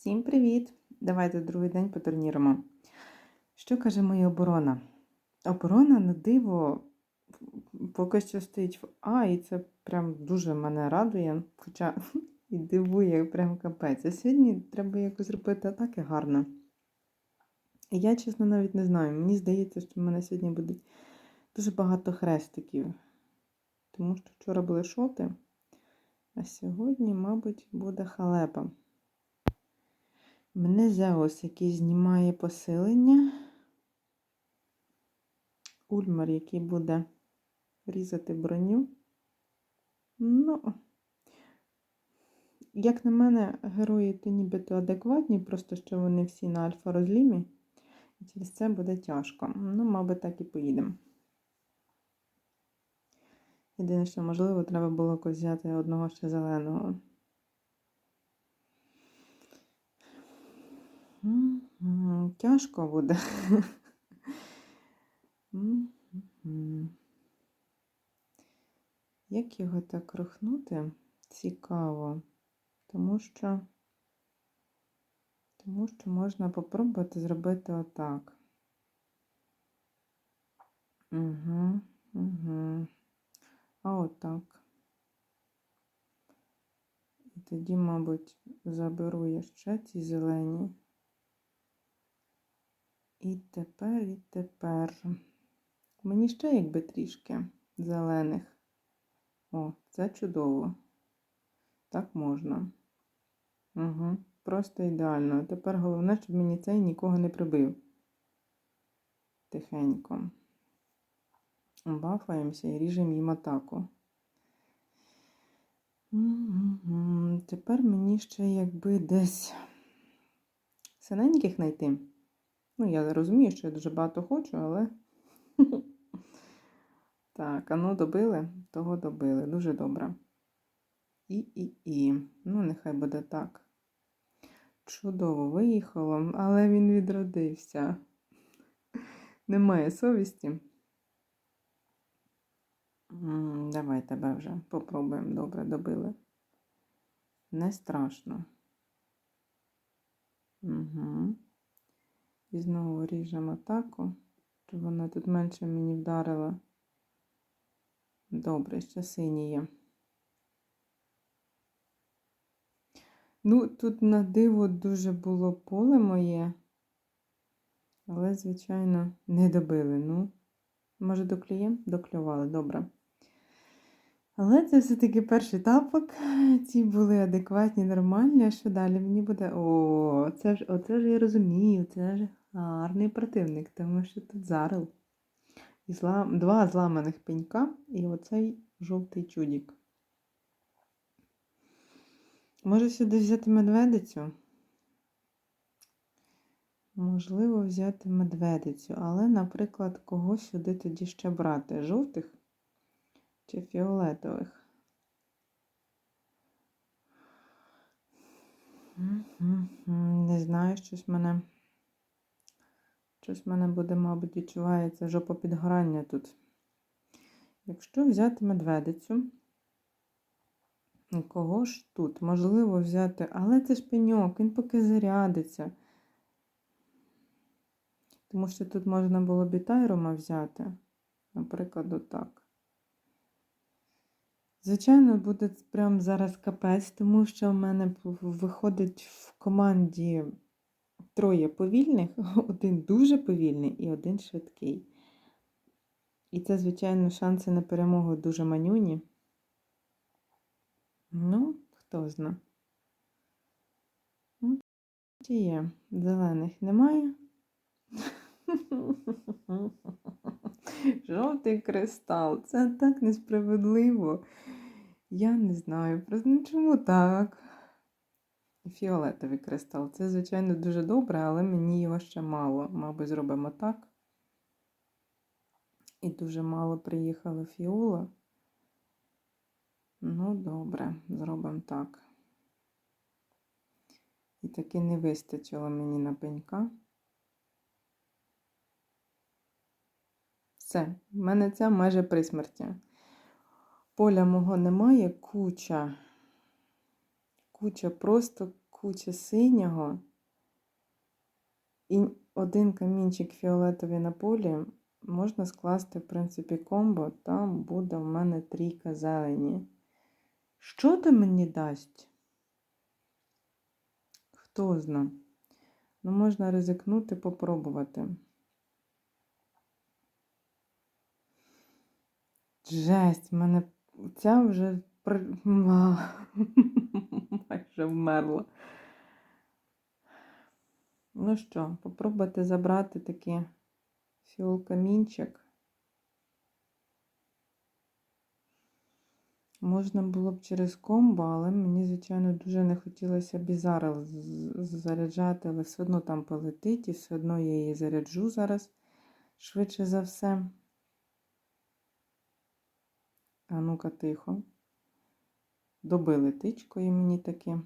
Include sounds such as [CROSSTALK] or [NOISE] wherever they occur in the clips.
Всім привіт! Давайте другий день потурніруємо. Що каже моя оборона? Оборона на диво поки що стоїть в А, і це прям дуже мене радує, хоча [LAUGHS] і дивує прям капець. А сьогодні треба якось зробити атаки гарно. І я, чесно, навіть не знаю. Мені здається, що в мене сьогодні буде дуже багато хрестиків. Тому що вчора були шоти, а сьогодні, мабуть, буде халепа. Мене Зеус, який знімає посилення. Ульмар, який буде різати броню. Ну, як на мене, герої то нібито адекватні, просто що вони всі на альфа розлімі. І через це буде тяжко. Ну, мабуть, так і поїдемо. Єдине, що можливо, треба було взяти одного ще зеленого. Тяжко буде. [LAUGHS] Як його так рухнути? Цікаво. Тому що, тому що можна попробувати зробити отак. Угу, угу. А отак. І тоді, мабуть, заберу я ще ці зелені. І тепер, і тепер. Мені ще якби трішки зелених. О, це чудово. Так можна. Угу. Просто ідеально. Тепер головне, щоб мені цей нікого не прибив. Тихенько. Бафаємося і ріжемо їм атаку. Тепер мені ще якби десь синеньких знайти. Ну, я розумію, що я дуже багато хочу, але. [LAUGHS] Так, а ну добили, того добили. Дуже добре. І, і, і. Ну, нехай буде так. Чудово виїхало, але він відродився. Немає совісті. Давай тебе вже попробуємо. Добре, добили. Не страшно. Угу. І знову ріжемо атаку, щоб вона тут менше мені вдарила. Добре, ще синій є. Ну, тут на диво дуже було поле моє, але, звичайно, не добили. Ну, може, доклюємо? Доклювали, добре. Але це все-таки перший тапок. Ці були адекватні, нормальні. А що далі мені буде? О, це ж, оце ж я розумію, це ж гарний противник, тому що тут зарил. І зла... Два зламаних пенька і оцей жовтий чудік. Може сюди взяти медведицю? Можливо, взяти медведицю, але, наприклад, кого сюди тоді ще брати? Жовтих чи фіолетових? Не знаю, щось мене. Щось в мене буде, мабуть, відчувається жопа підгорання тут. Якщо взяти медведицю, кого ж тут? Можливо взяти, але це ж пеньок, він поки зарядиться. Тому що тут можна було б і тайрома взяти, наприклад, отак. Звичайно, буде прямо зараз капець, тому що в мене виходить в команді троє повільних, [LAUGHS] один дуже повільний і один швидкий. І це, звичайно, шанси на перемогу дуже манюні. Ну, хто зна. Чи є? Зелених немає. [LAUGHS] Жовтий кристал. Це так несправедливо. Я не знаю. Ну чому так? Фіолетовий кристал. Це, звичайно, дуже добре, але мені його ще мало. Мабуть, зробимо так. І дуже мало приїхало фіола. Ну, добре, зробимо так. І таки не вистачило мені на пенька. Все, в мене ця майже при смерті. Поля мого немає, куча. Куча, просто куча синього і один камінчик фіолетовий на полі, можна скласти, в принципі, комбо, там буде в мене трійка зелені. Що ти мені дасть? Хто зна? Ну, можна ризикнути, попробувати. Жесть, мене ця вже [LAUGHS] майже вмерла. Ну що, попробуйте забрати такий фіол-камінчик. Можна було б через комбо, але мені, звичайно, дуже не хотілося з- заряджати, але все одно там полетить, і все одно я її заряджу зараз, швидше за все. А ну-ка, тихо. Добили тичкою мені таки.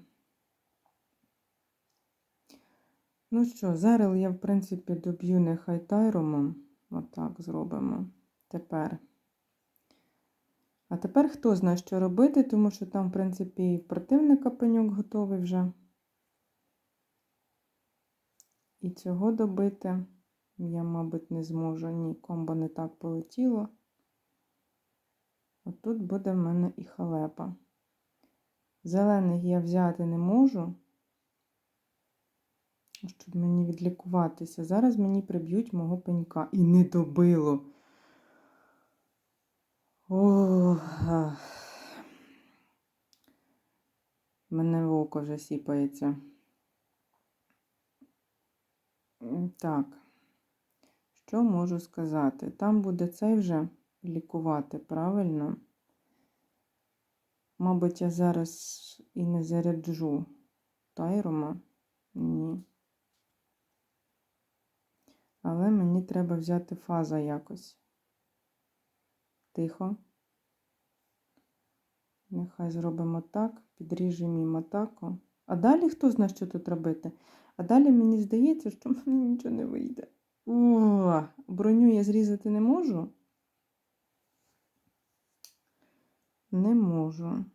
Ну що, зараз я, в принципі, доб'ю нехай тайромом. Отак зробимо. Тепер. А тепер хто знає, що робити, тому що там, в принципі, і противника пеньок готовий вже. І цього добити я, мабуть, не зможу. Ні, комбо не так полетіло. Отут буде в мене і халепа. Зелених я взяти не можу, щоб мені відлікуватися. Зараз мені приб'ють мого пенька. І не добило. О, мене в око вже сіпається. Так, що можу сказати? Там буде цей вже лікувати, правильно? Мабуть, я зараз і не заряджу тайрома. Ні. Але мені треба взяти фаза якось. Тихо. Нехай зробимо так, підріжемо їм атаку. А далі хто знає, що тут робити? А далі мені здається, що в мене нічого не вийде. О, броню я зрізати не можу. Не можу.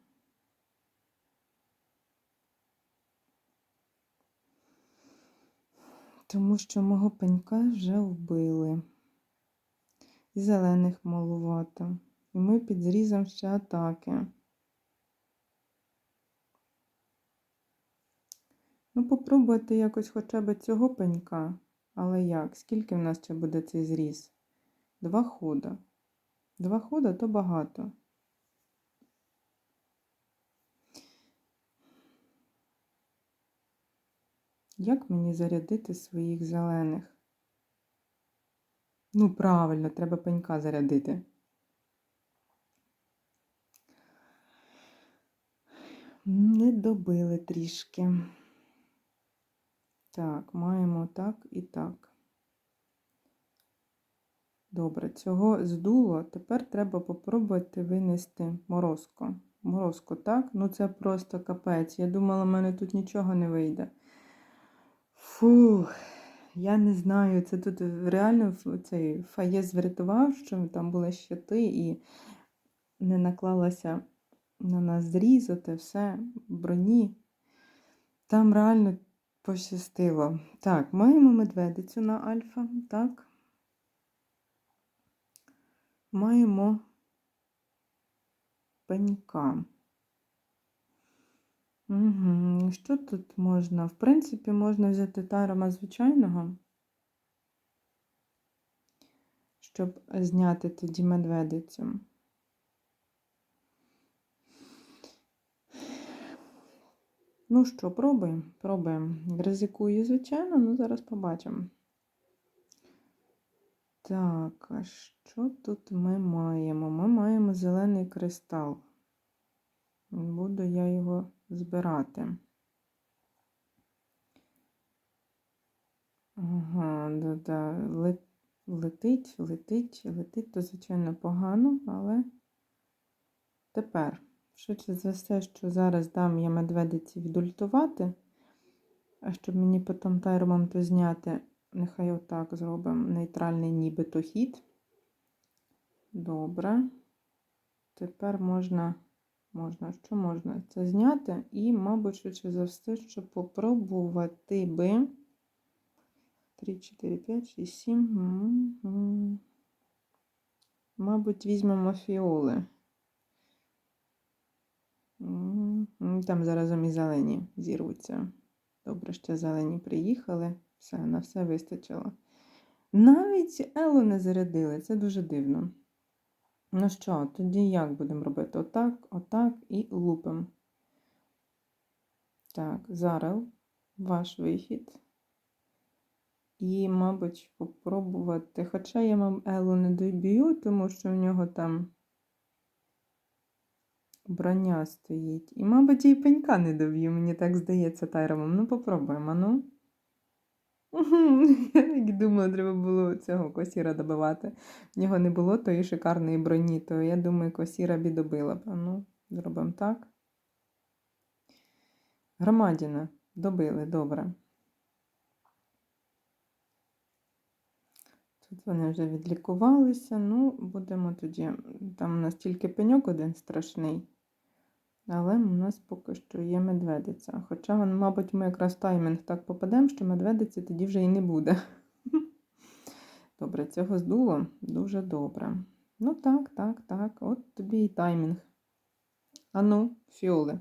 Тому що мого пенька вже вбили. І зелених малувато. І ми під зрізом ще атаки. Ну, попробуйте якось хоча б цього пенька. Але як? Скільки в нас ще буде цей зріз? Два хода. Два хода то багато. Як мені зарядити своїх зелених? Ну, правильно, треба пенька зарядити. Не добили трішки. Так, маємо так і так. Добре, цього здуло. Тепер треба попробувати винести морозко. Морозко, так? Ну це просто капець. Я думала, в мене тут нічого не вийде. Фух, я не знаю, це тут реально цей фаєз врятував, що там були щити і не наклалася на нас зрізати все, броні. Там реально пощастило. Так, маємо медведицю на альфа, так. Маємо пенька. Угу. Що тут можна? В принципі, можна взяти тарома звичайного, щоб зняти тоді медведицю. Ну що, пробуємо? Пробуємо. Ризикую, звичайно, ну зараз побачимо. Так, а що тут ми маємо? Ми маємо зелений кристал. Буду я його збирати. Ага, да-да. Летить, летить, летить, то, звичайно, погано, але тепер. Швидше за все, що зараз дам я медведиці відультувати, а щоб мені потім тайромом то зняти, нехай отак зробимо нейтральний нібито хід. Добре. Тепер можна можна, що можна це зняти і, мабуть, швидше за все, щоб попробувати би 3, 4, 5, 6, 7. Мабуть, візьмемо фіоли. Там заразом і зелені зірвуться. Добре, ще зелені приїхали. Все, на все вистачило. Навіть Елу не зарядили, це дуже дивно. Ну що, тоді як будемо робити? Отак, отак і лупимо. Так, зараз ваш вихід. І, мабуть, попробувати. Хоча я мам Елу не доб'ю, тому що в нього там броня стоїть. І, мабуть, і пенька не доб'ю, мені так здається, Тайромом. Ну, попробуємо, ну. [LAUGHS] Я так думала, треба було цього косіра добивати. В нього не було тої шикарної броні, то я думаю, косіра б і добила б. Ну, зробимо так. Громадіна. Добили, добре. Тут вони вже відлікувалися. Ну, будемо тоді. Там у нас тільки пеньок один страшний. Але у нас поки що є медведиця. Хоча, мабуть, ми якраз таймінг так попадемо, що медведиці тоді вже і не буде. [LAUGHS] Добре, цього здуло дуже добре. Ну так, так, так. От тобі і таймінг. Ану, фіоли.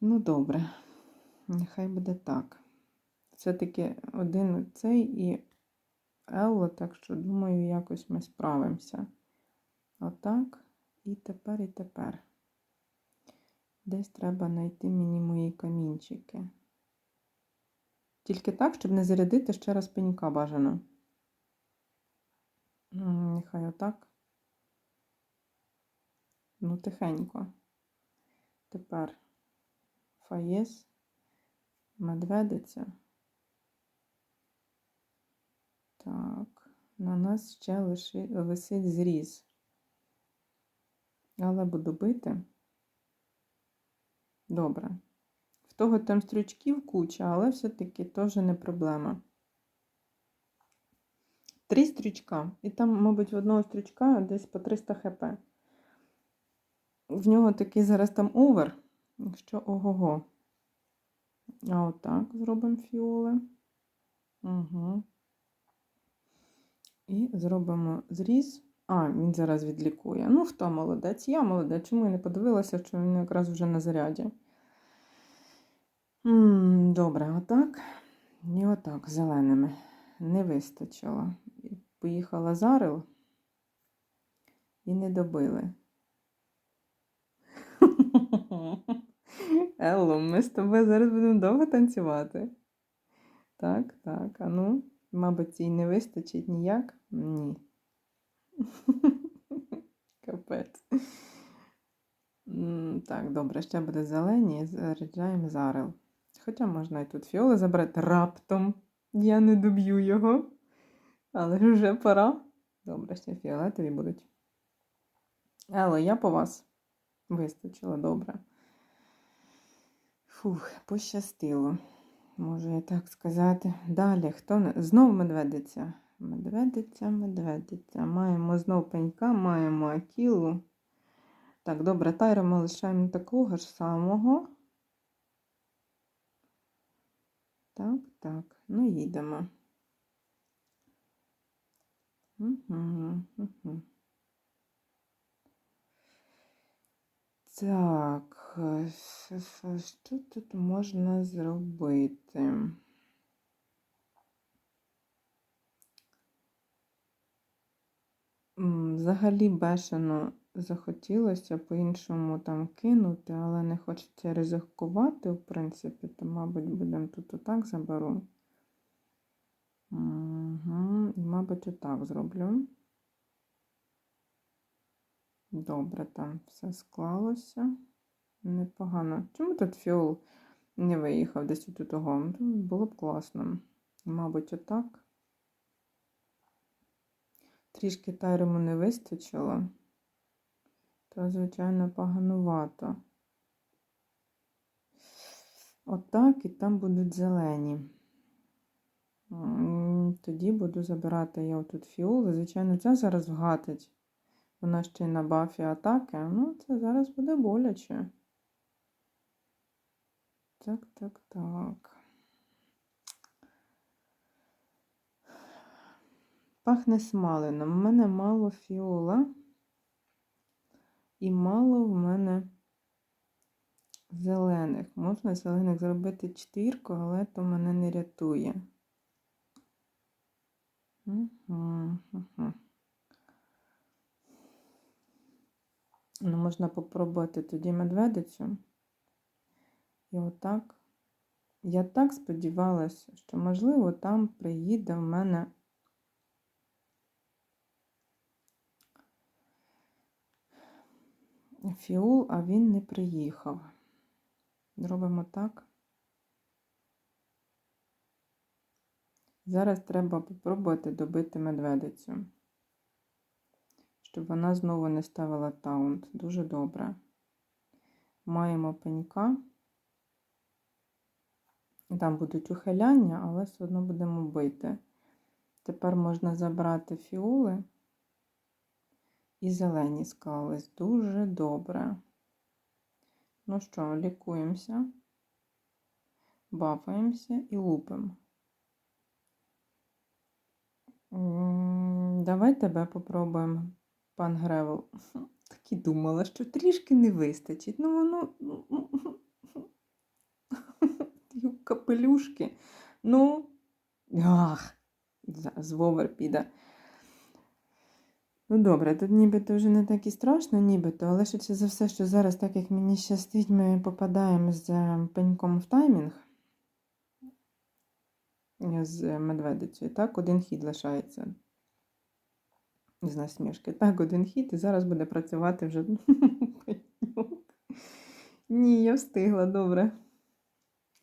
Ну, добре. Нехай буде так. Все-таки один цей і Елло, так що, думаю, якось ми справимося. Отак. І тепер, і тепер. Десь треба знайти мені мої камінчики. Тільки так, щоб не зарядити ще раз пенька бажано. Нехай отак. Ну, тихенько. Тепер фаєс, медведиця. Так, на нас ще лиши, висить зріз. Але буду бити. Добре. В того там стрючків куча, але все-таки теж не проблема. Три стрічка. І там, мабуть, в одного стрічка десь по 300 хп. В нього такий зараз там овер, якщо ого-го. А отак зробимо фіоли. Угу. І зробимо зріз. А, він зараз відлікує. Ну, хто молодець? Я молодець. Чому я не подивилася, що він якраз вже на заряді? М, Добре, отак. І отак, зеленими. Не вистачило. Поїхала Зарил і не добили. [LAUGHS] Елло, ми з тобою зараз будемо довго танцювати. Так, так, а ну, мабуть, їй не вистачить ніяк? Ні. [LAUGHS] Капець. Так, добре, ще буде зелені, заряджаємо зарил. Хоча можна і тут фіоли забрати раптом. Я не доб'ю його. Але вже пора. Добре, ще фіолетові будуть. Але я по вас. Вистачило добре. Фух, пощастило. Можу я так сказати. Далі, хто не. Знов медведиця. Медведиця, медведиця. Маємо знов пенька, маємо акілу. Так, добре, тайра ми лишаємо такого ж самого. Так, так. Ну, їдемо. Так, е, що тут можна зробити? Взагалі бешено захотілося по-іншому там кинути, але не хочеться ризикувати, в принципі, то, мабуть, будемо тут отак заберу. Угу. І, мабуть, отак зроблю. Добре, там все склалося. Непогано. Чому тут фіол не виїхав десь тут того? Було б класно. Мабуть, отак. Трішки тайрому не вистачило. То, звичайно, поганувато. Отак і там будуть зелені. Тоді буду забирати я отут фіоли. Звичайно, ця зараз вгатить. Вона ще й на бафі атаки. Ну, це зараз буде боляче. Так, так, так. Пахне смаленим. У мене мало фіола. І мало в мене зелених. Можна зелених зробити четвірку, але то мене не рятує. Угу. Ну, можна попробувати тоді медведицю. І отак. Я так сподівалася, що, можливо, там приїде в мене фіол, а він не приїхав. Зробимо так. Зараз треба попробувати добити медведицю, щоб вона знову не ставила таунт. Дуже добре. Маємо пенька. Там будуть ухиляння, але все одно будемо бити. Тепер можна забрати фіоли і зелені склались. Дуже добре. Ну що, лікуємося, бафаємося і лупимо. Давай тебе попробуємо, пан Гревел. [LAUGHS] Так і думала, що трішки не вистачить. Ну, [LAUGHS] воно. Капелюшки. Ну, ах, зараз вовер піде. Ну, добре, тут нібито вже не так і страшно, нібито, але швидше за все, що зараз, так як мені щастить, ми попадаємо з пеньком в таймінг з медведицею. Так, один хід лишається. З насмішки. Так, один хід, і зараз буде працювати вже. [LAUGHS] Ні, я встигла, добре.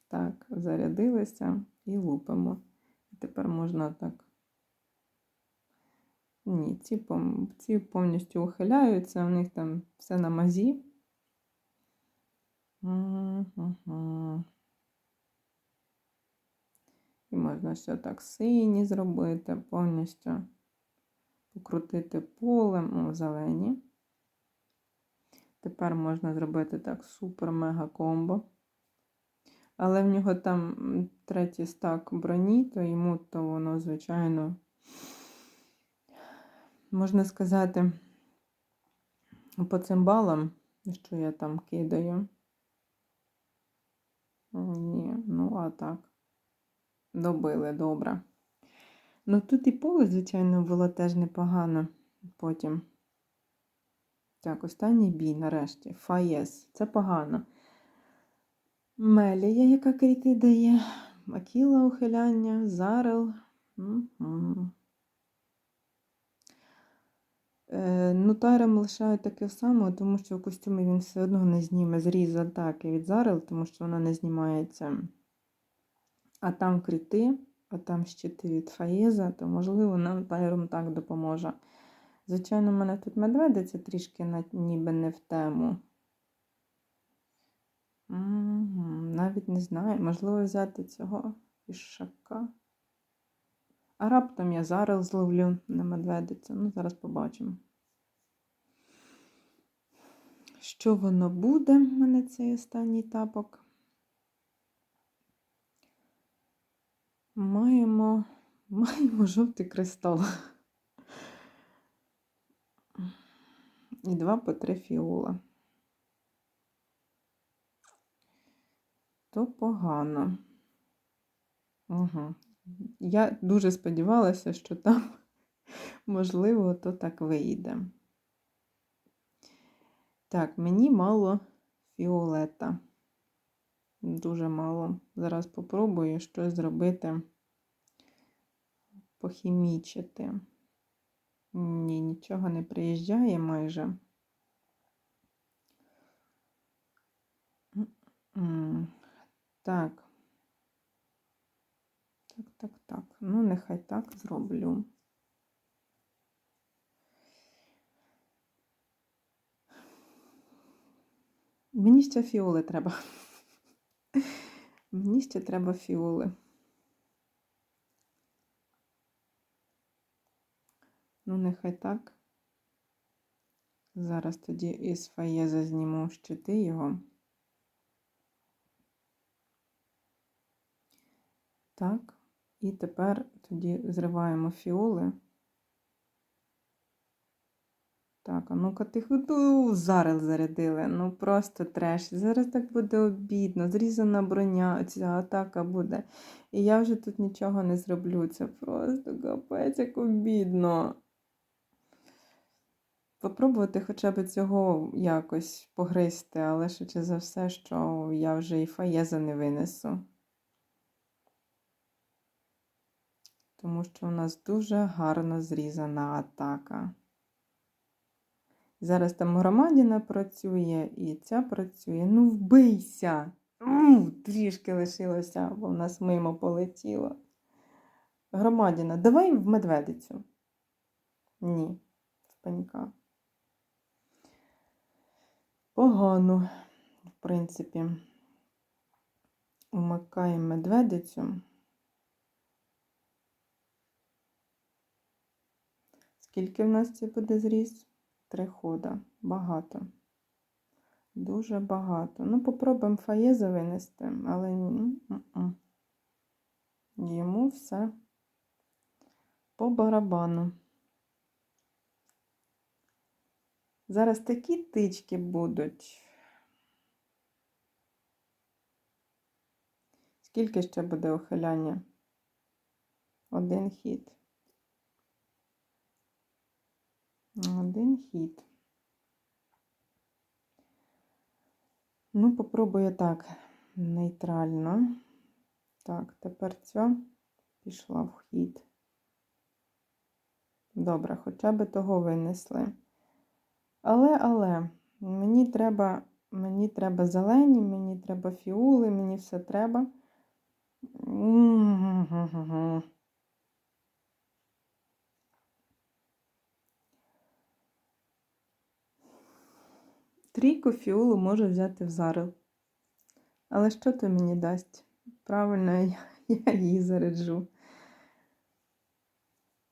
Так, зарядилися і лупимо. Тепер можна так. Ні, ці, ці повністю ухиляються, у них там все на мазі. І можна ще так сині зробити, повністю покрутити полем у зелені. Тепер можна зробити так супер-мега комбо. Але в нього там третій стак броні, то йому то воно, звичайно, можна сказати, по цим балам, що я там кидаю. Ні, ну а так. Добили добре. Ну тут і поле, звичайно, було теж непогано потім. Так, останній бій нарешті. Фаєс. Це погано. Мелія, яка кріти дає, Акіла ухиляння, Зарел. Угу. Е, ну, Тарем лишає таке саме, тому що в костюмі він все одно не зніме зріз атаки від Зарел, тому що вона не знімається. А там кріти, а там щити від Фаєза, то, можливо, нам Тайром так допоможе. Звичайно, в мене тут медведиця трішки ніби не в тему. Навіть не знаю, можливо, взяти цього пішака. А раптом я зараз зловлю на медведицю. Ну, зараз побачимо. Що воно буде в мене цей останній тапок? Маємо, маємо жовтий кристал. І два по три фіола. То погано. Угу. Я дуже сподівалася, що там, можливо, то так вийде. Так, мені мало фіолета. Дуже мало. Зараз попробую щось зробити, похімічити. Ні, нічого не приїжджає майже. Так так, так. Ну, нехай так зроблю. Мені ще фіоли треба. Мені ще треба фіоли. Ну, нехай так. Зараз тоді із фаєза зніму щити його. Так, і тепер тоді зриваємо фіоли. Так, а ну-ка тихо, ту, зарил зарядили. Ну просто треш. Зараз так буде обідно. Зрізана броня, ця атака буде. І я вже тут нічого не зроблю. Це просто капець, як обідно. Попробувати хоча б цього якось погризти, але швидше за все, що я вже і фаєза не винесу. Тому що у нас дуже гарно зрізана атака. Зараз там громадіна працює і ця працює. Ну, вбийся! У, трішки лишилося, бо в нас мимо полетіло. Громадіна, давай в медведицю. Ні, в. Погано, в принципі. Вмикаємо медведицю. Скільки в нас це буде зріз? Три хода. Багато. Дуже багато. Ну, попробуємо фаєза винести, але ні. йому все по барабану. Зараз такі тички будуть. Скільки ще буде ухиляння? Один хід. Один хід. Ну, попробую так, нейтрально. Так, тепер ця пішла в хід. Добре, хоча б того винесли. Але, але, мені треба, мені треба зелені, мені треба фіули, мені все треба. Трійку фіолу можу взяти в зарил. Але що то мені дасть? Правильно, [LAUGHS] я, я її заряджу.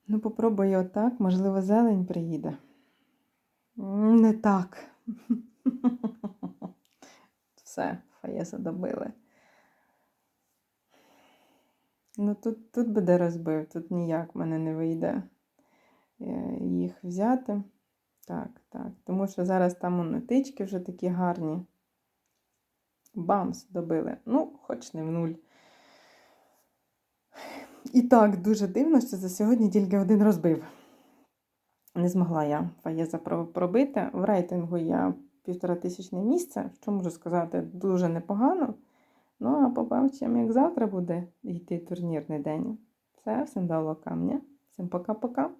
Ну, попробую отак, можливо, зелень приїде. Не так. [LAUGHS] Все, фаєса добили. Ну, тут, тут би де розбив, тут ніяк в мене не вийде е, їх взяти. Так, так. Тому що зараз там тички вже такі гарні. Бамс добили. Ну, хоч не в нуль. І так, дуже дивно, що за сьогодні тільки один розбив. Не змогла я фаєза пробити. В рейтингу я півтора тисячне місце, що можу сказати, дуже непогано. Ну, а побачимо, як завтра буде йти турнірний день. Все, всім дало камня. Всім пока-пока.